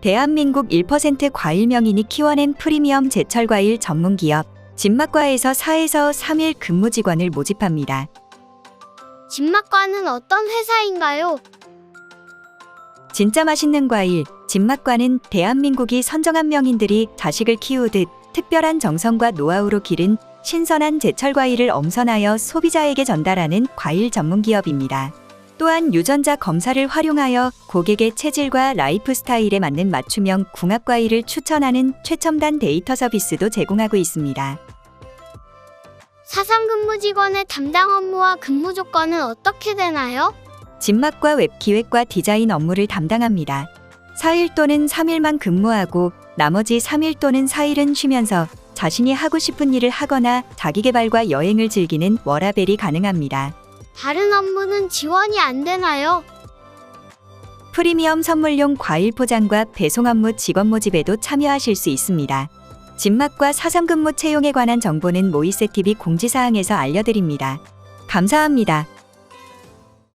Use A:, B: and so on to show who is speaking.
A: 대한민국 1% 과일 명인이 키워낸 프리미엄 제철 과일 전문 기업 진맛과에서 4에서 3일 근무 직원을 모집합니다.
B: 진맛과는 어떤 회사인가요?
A: 진짜 맛있는 과일, 진맛과는 대한민국이 선정한 명인들이 자식을 키우듯 특별한 정성과 노하우로 기른 신선한 제철 과일을 엄선하여 소비자에게 전달하는 과일 전문 기업입니다. 또한 유전자 검사를 활용하여 고객의 체질과 라이프 스타일에 맞는 맞춤형 궁합 과일을 추천하는 최첨단 데이터 서비스도 제공하고 있습니다.
B: 사상 근무 직원의 담당 업무와 근무 조건은 어떻게 되나요?
A: 진맛과 웹 기획과 디자인 업무를 담당합니다. 4일 또는 3일만 근무하고 나머지 3일 또는 4일은 쉬면서 자신이 하고 싶은 일을 하거나 자기 개발과 여행을 즐기는 워라벨이 가능합니다.
B: 다른 업무는 지원이 안 되나요?
A: 프리미엄 선물용 과일 포장과 배송 업무 직원 모집에도 참여하실 수 있습니다. 진맛과 사상 근무 채용에 관한 정보는 모이세TV 공지사항에서 알려드립니다. 감사합니다.